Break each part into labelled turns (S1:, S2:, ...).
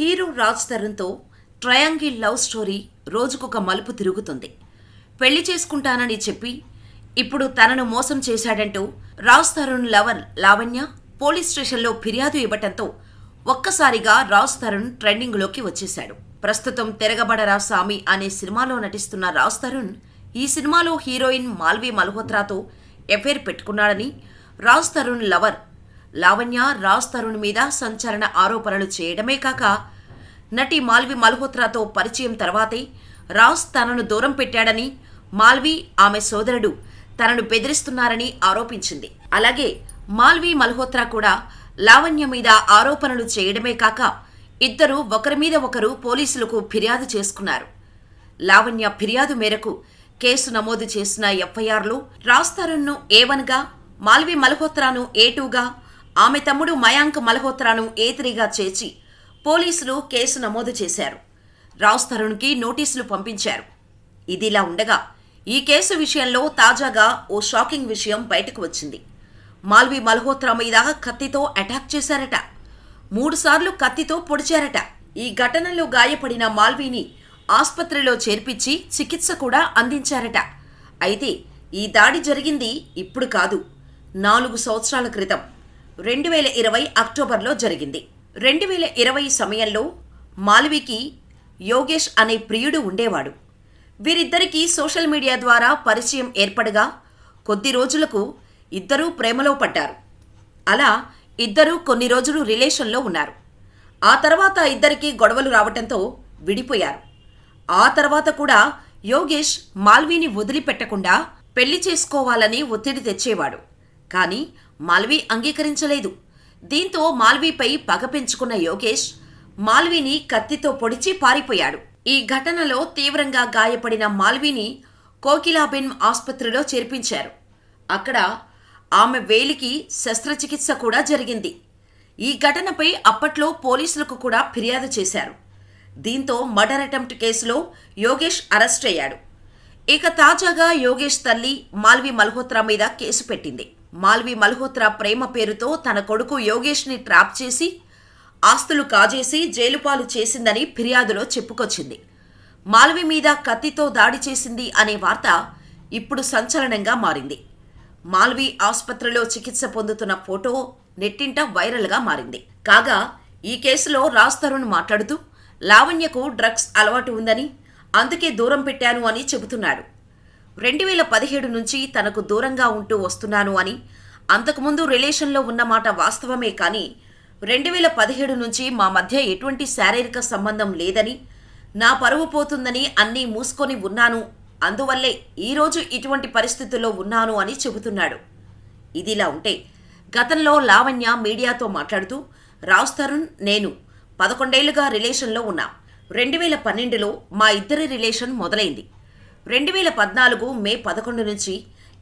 S1: Hero Raj తరుణ్తో triangle love story రోజుకొక మలుపు తిరుగుతుంది. పెళ్ళి చేసుకుంటానని చెప్పి ఇప్పుడు తనను మోసం చేశాడంటూ రాజ్ తరుణ్ లవర్ లావణ్య పోలీస్ స్టేషన్లో ఫిర్యాదు ఇవ్వటంతో ఒక్కసారిగా రాజ్ తరుణ్ ట్రెండింగ్లోకి వచ్చేశాడు. ప్రస్తుతం తెరగబడరా సామి అనే సినిమాలో నటిస్తున్న రాజ్ తరుణ్ ఈ సినిమాలో హీరోయిన్ మాల్వి మల్హోత్రాతో ఎఫైర్ పెట్టుకున్నాడని రాజ్ తరుణ్ లవర్ లావణ్య రాజ్ తరుణ్ మీద సంచలన ఆరోపణలు చేయడమే కాక నటి మాల్వి మల్హోత్రాతో పరిచయం తర్వాతే రాజ్ తనను దూరం పెట్టాడని మాల్వి ఆమె సోదరుడు తనను బెదిరిస్తున్నారని ఆరోపించింది. అలాగే మాల్వి మల్హోత్రా కూడా లావణ్య మీద ఆరోపణలు చేయడమే కాక ఇద్దరు ఒకరి మీద ఒకరు పోలీసులకు ఫిర్యాదు చేసుకున్నారు. లావణ్య ఫిర్యాదు మేరకు కేసు నమోదు చేసిన ఎఫ్ఐఆర్లో రాజ్ తరుణ్ను ఏ వన్గా మాల్వి మల్హోత్రాను ఏ టూగా ఆమె తమ్ముడు మయాంక్ మల్హోత్రాను ఏ త్రీగా చేర్చి పోలీసులు కేసు నమోదు చేశారు. రాజ్ తరుణ్కి నోటీసులు పంపించారు. ఇదిలా ఉండగా ఈ కేసు విషయంలో తాజాగా ఓ షాకింగ్ విషయం బయటకు వచ్చింది. మాల్వి మల్హోత్రా మీద కత్తితో అటాక్ చేశారట. మూడుసార్లు కత్తితో పొడిచారట. ఈ ఘటనలో గాయపడిన మాల్వీని ఆసుపత్రిలో చేర్పించి చికిత్స కూడా అందించారట. అయితే ఈ దాడి జరిగింది ఇప్పుడు కాదు. నాలుగు సంవత్సరాల క్రితం. రెండు వేల ఇరవై అక్టోబర్లో జరిగింది. రెండు వేల ఇరవై సమయంలో మాల్వికి యోగేష్ అనే ప్రియుడు ఉండేవాడు. వీరిద్దరికీ సోషల్ మీడియా ద్వారా పరిచయం ఏర్పడగా కొద్ది రోజులకు ఇద్దరూ ప్రేమలో పడ్డారు. అలా ఇద్దరూ కొన్ని రోజులు రిలేషన్లో ఉన్నారు. ఆ తర్వాత ఇద్దరికీ గొడవలు రావటంతో విడిపోయారు. ఆ తర్వాత కూడా యోగేష్ మాల్వీని వదిలిపెట్టకుండా పెళ్ళి చేసుకోవాలని ఒత్తిడి తెచ్చేవాడు. కానీ మాల్వి అంగీకరించలేదు. దీంతో మాల్వీపై పగ పెంచుకున్న యోగేష్ మాల్వీని కత్తితో పొడిచి పారిపోయాడు. ఈ ఘటనలో తీవ్రంగా గాయపడిన మాల్వీని కోకిలాబెన్ ఆసుపత్రిలో చేర్పించారు. అక్కడ ఆమె వేలికి శస్త్రచికిత్స కూడా జరిగింది. ఈ ఘటనపై అప్పట్లో పోలీసులకు కూడా ఫిర్యాదు చేశారు. దీంతో మర్డర్ అటెంప్ట్ కేసులో యోగేష్ అరెస్ట్ అయ్యాడు. ఇక తాజాగా యోగేష్ తల్లి మాల్వి మల్హోత్రా మీద కేసు పెట్టింది. మాల్వి మల్హోత్రా ప్రేమ పేరుతో తన కొడుకు యోగేష్ని ట్రాప్ చేసి ఆస్తులు కాజేసి జైలుపాలు చేసిందని ఫిర్యాదులో చెప్పుకొచ్చింది. మాల్వి మీద కత్తితో దాడి చేసింది అనే వార్త ఇప్పుడు సంచలనంగా మారింది. మాల్వి ఆసుపత్రిలో చికిత్స పొందుతున్న ఫోటో నెట్టింట వైరల్గా మారింది. కాగా ఈ కేసులో రాజ్ తరుణ్ మాట్లాడుతూ లావణ్యకు డ్రగ్స్ అలవాటు ఉందని అందుకే దూరం పెట్టాను అని చెబుతున్నాడు. రెండు వేల పదిహేడు నుంచి తనకు దూరంగా ఉంటూ వస్తున్నాను అని. అంతకుముందు రిలేషన్లో ఉన్నమాట వాస్తవమే కానీ రెండు వేల పదిహేడు నుంచి మా మధ్య ఎటువంటి శారీరక సంబంధం లేదని నా పరువు పోతుందని అన్నీ మూసుకొని ఉన్నాను. అందువల్లే ఈరోజు ఇటువంటి పరిస్థితుల్లో ఉన్నాను అని చెబుతున్నాడు. ఇదిలా ఉంటే గతంలో లావణ్య మీడియాతో మాట్లాడుతూ రాజ్ తరుణ్ నేను పదకొండేళ్ళుగా రిలేషన్లో ఉన్నాం. రెండు వేల పన్నెండులో మా ఇద్దరి రిలేషన్ మొదలైంది. రెండు వేల పద్నాలుగు మే పదకొండు నుంచి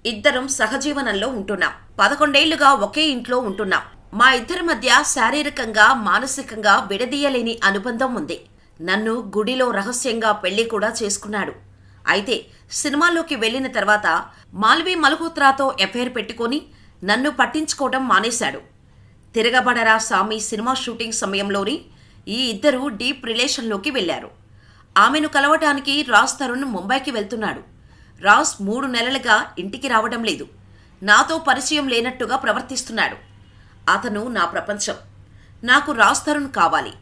S1: ఇద్దరం సహజీవనంలో ఉంటున్నాం. పదకొండేళ్ళుగా ఒకే ఇంట్లో ఉంటున్నాం. మా ఇద్దరి మధ్య శారీరకంగా మానసికంగా విడదీయలేని అనుబంధం ఉంది. నన్ను గుడిలో రహస్యంగా పెళ్ళి కూడా చేసుకున్నాడు. అయితే సినిమాల్లోకి వెళ్ళిన తర్వాత మాల్వి మల్హోత్రాతో ఎఫైర్ పెట్టుకొని నన్ను పట్టించుకోవడం మానేశాడు. తిరగబడరా సామి సినిమా షూటింగ్ సమయంలోని ఈ ఇద్దరు డీప్ రిలేషన్లోకి వెళ్ళారు ఆమెను కలవటానికి రాజ్ తరుణ్ ముంబైకి వెళ్తున్నాడు. రాజ్ మూడు నెలలుగా ఇంటికి రావడం లేదు. నాతో పరిచయం లేనట్టుగా ప్రవర్తిస్తున్నాడు. అతను నా ప్రపంచం. నాకు రాజ్ తరుణ్ కావాలి.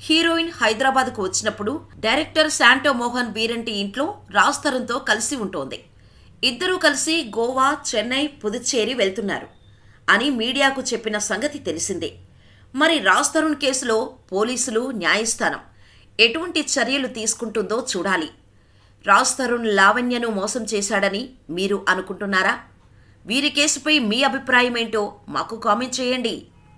S1: హీరోయిన్ హైదరాబాద్కు వచ్చినప్పుడు డైరెక్టర్ శాంటో మోహన్ వీరంటి ఇంట్లో రాజ్ తరుణ్తో కలిసి ఉంటోంది. ఇద్దరూ కలిసి గోవా చెన్నై పుదుచ్చేరి వెళ్తున్నారు అని మీడియాకు చెప్పిన సంగతి తెలిసిందే. మరి రాజ్ తరుణ్ కేసులో పోలీసులు న్యాయస్థానం. ఎటువంటి చర్యలు తీసుకుంటుందో చూడాలి. రాజ్ తరుణ్ లావణ్యను మోసం చేశాడని మీరు అనుకుంటున్నారా? వీరి కేసుపై మీ అభిప్రాయం ఏంటో మాకు కామెంట్ చేయండి.